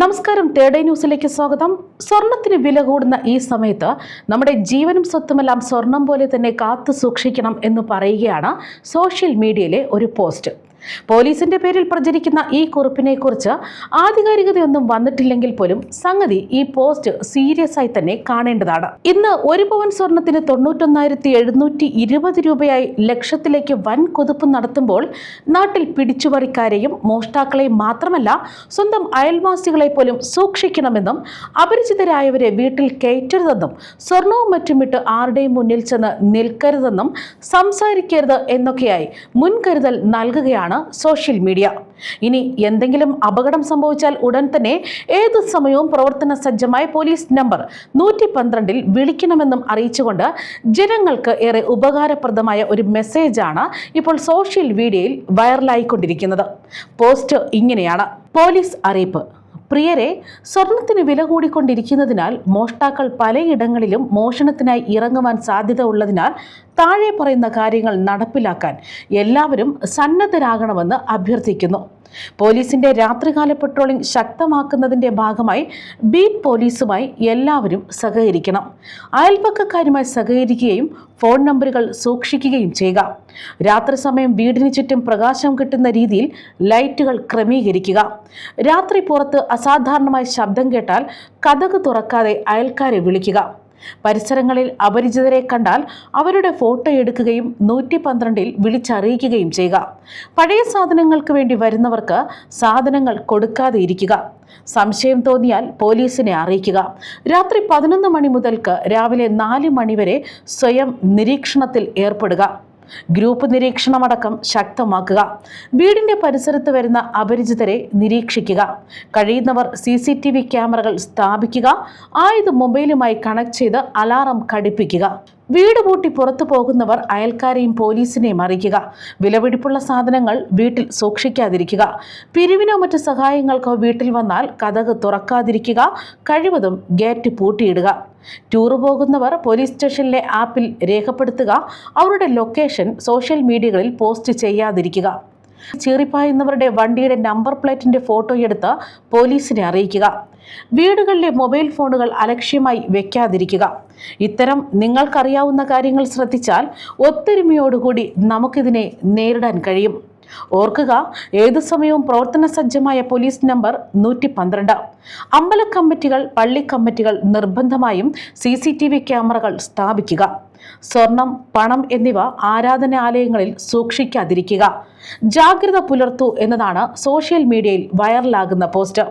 നമസ്കാരം. തേർഡ് ന്യൂസിലേക്ക് സ്വാഗതം. സ്വർണത്തിന് വില കൂടുന്ന ഈ സമയത്ത് നമ്മുടെ ജീവനും സ്വത്തുമെല്ലാം സ്വർണം പോലെ തന്നെ കാത്തു സൂക്ഷിക്കണം എന്ന് പറയുകയാണ് സോഷ്യൽ മീഡിയയിലെ ഒരു പോസ്റ്റ്. പോലീസിന്റെ പേരിൽ പ്രചരിക്കുന്ന ഈ കുറിപ്പിനെ കുറിച്ച് ആധികാരികതയൊന്നും വന്നിട്ടില്ലെങ്കിൽ പോലും സംഗതി ഈ പോസ്റ്റ് സീരിയസ് ആയി തന്നെ കാണേണ്ടതാണ്. ഇന്ന് ഒരു പവൻ സ്വർണത്തിന് തൊണ്ണൂറ്റൊന്നായിരത്തി എഴുന്നൂറ്റി ഇരുപത് രൂപയായി ലക്ഷത്തിലേക്ക് വൻ കുതിപ്പ് നടത്തുമ്പോൾ നാട്ടിൽ പിടിച്ചുപറിക്കാരെയും മോഷ്ടാക്കളെയും മാത്രമല്ല സ്വന്തം അയൽവാസികളെ പോലും സൂക്ഷിക്കണമെന്നും അപരിചിതരായവരെ വീട്ടിൽ കയറ്റരുതെന്നും സ്വർണവും മറ്റും വിട്ട് ആരുടെയും മുന്നിൽ ചെന്ന് നിൽക്കരുതെന്നും സംസാരിക്കരുത് എന്നൊക്കെയായി മുൻകരുതൽ നൽകുകയാണ് സോഷ്യൽ മീഡിയ. ഇനി എന്തെങ്കിലും അപകടം സംഭവിച്ചാൽ ഉടൻ തന്നെ ഏത് സമയവും പ്രവർത്തന സജ്ജമായ പോലീസ് നമ്പർ നൂറ്റി പന്ത്രണ്ടിൽ വിളിക്കണമെന്നും അറിയിച്ചുകൊണ്ട് ജനങ്ങൾക്ക് ഏറെ ഉപകാരപ്രദമായ ഒരു മെസ്സേജാണ് ഇപ്പോൾ സോഷ്യൽ മീഡിയയിൽ വൈറലായിക്കൊണ്ടിരിക്കുന്നത് പോസ്റ്റ് ഇങ്ങനെയാണ്. പോലീസ് അറിയിപ്പ്. പ്രിയരെ സ്വർണത്തിന് വില കൂടിക്കൊണ്ടിരിക്കുന്നതിനാൽ മോഷ്ടാക്കൾ പലയിടങ്ങളിലും മോഷണത്തിനായി ഇറങ്ങുവാൻ സാധ്യത ഉള്ളതിനാൽ താഴെ പറയുന്ന കാര്യങ്ങൾ നടപ്പിലാക്കാൻ എല്ലാവരും സന്നദ്ധരാകണമെന്ന് അഭ്യർത്ഥിക്കുന്നു. പോലീസിന്റെ രാത്രികാല പെട്രോളിംഗ് ശക്തമാക്കുന്നതിന്റെ ഭാഗമായി ബീറ്റ് പോലീസുമായി എല്ലാവരും സഹകരിക്കണം. അയൽപക്കക്കാരുമായി സഹകരിക്കുകയും ഫോൺ നമ്പറുകൾ സൂക്ഷിക്കുകയും ചെയ്യുക. രാത്രി സമയം വീടിന് ചുറ്റും പ്രകാശം കിട്ടുന്ന രീതിയിൽ ലൈറ്റുകൾ ക്രമീകരിക്കുക. രാത്രി പുറത്ത് അസാധാരണമായ ശബ്ദം കേട്ടാൽ കഥക് തുറക്കാതെ അയൽക്കാരെ വിളിക്കുക. പരിസരങ്ങളിൽ അപരിചിതരെ കണ്ടാൽ അവരുടെ ഫോട്ടോ എടുക്കുകയും നൂറ്റി പന്ത്രണ്ടിൽ വിളിച്ചറിയിക്കുകയും ചെയ്യുക. പഴയ സാധനങ്ങൾക്ക് വേണ്ടി വരുന്നവർക്ക് സാധനങ്ങൾ കൊടുക്കാതെ ഇരിക്കുക. സംശയം തോന്നിയാൽ പോലീസിനെ അറിയിക്കുക. രാത്രി പതിനൊന്ന് മണി മുതൽക്ക് രാവിലെ നാല് മണിവരെ സ്വയം നിരീക്ഷണത്തിൽ ഏർപ്പെടുക. ഗ്രൂപ്പ് നിരീക്ഷണമടക്കം ശക്തമാക്കുക. വീടിന്റെ പരിസരത്ത് വരുന്ന അപരിചിതരെ നിരീക്ഷിക്കുക. കഴിയുന്നവർ സി സി ടി വി ക്യാമറകൾ സ്ഥാപിക്കുക. ആയത് മൊബൈലുമായി കണക്ട് ചെയ്ത് അലാറം ഘടിപ്പിക്കുക വീട് പൂട്ടി പുറത്തു പോകുന്നവർ അയൽക്കാരെയും പോലീസിനെയും അറിയിക്കുക. വിലപിടിപ്പുള്ള സാധനങ്ങൾ വീട്ടിൽ സൂക്ഷിക്കാതിരിക്കുക. പിരിവിനോ മറ്റ് സഹായങ്ങൾക്കോ വീട്ടിൽ വന്നാൽ കഥക് തുറക്കാതിരിക്കുക. കഴിവതും ഗേറ്റ് പൂട്ടിയിടുക. ടൂർ പോകുന്നവർ പോലീസ് സ്റ്റേഷനിലെ ആപ്പിൽ രേഖപ്പെടുത്തുക. അവരുടെ ലൊക്കേഷൻ സോഷ്യൽ മീഡിയകളിൽ പോസ്റ്റ് ചെയ്യാതിരിക്കുക. ചീറിപ്പായുന്നവരുടെ വണ്ടിയുടെ നമ്പർ പ്ലേറ്റിന്റെ ഫോട്ടോ എടുത്ത് പോലീസിനെ അറിയിക്കുക. വീടുകളിലെ മൊബൈൽ ഫോണുകൾ അലക്ഷ്യമായി വെക്കാതിരിക്കുക. ഇത്തരം നിങ്ങൾക്കറിയാവുന്ന കാര്യങ്ങൾ ശ്രദ്ധിച്ചാൽ ഒത്തൊരുമയോടുകൂടി നമുക്കിതിനെ നേരിടാൻ കഴിയും. ഓർക്കുക ഏതു സമയവും പ്രവർത്തന സജ്ജമായ പോലീസ് നമ്പർ നൂറ്റി പന്ത്രണ്ട് അമ്പല കമ്മിറ്റികൾ പള്ളി കമ്മിറ്റികൾ നിർബന്ധമായും സി ക്യാമറകൾ സ്ഥാപിക്കുക. സ്വർണം പണം എന്നിവ ആരാധനാലയങ്ങളിൽ സൂക്ഷിക്കാതിരിക്കുക. ജാഗ്രത പുലർത്തൂ എന്നതാണ് സോഷ്യൽ മീഡിയയിൽ വൈറലാകുന്ന പോസ്റ്റ്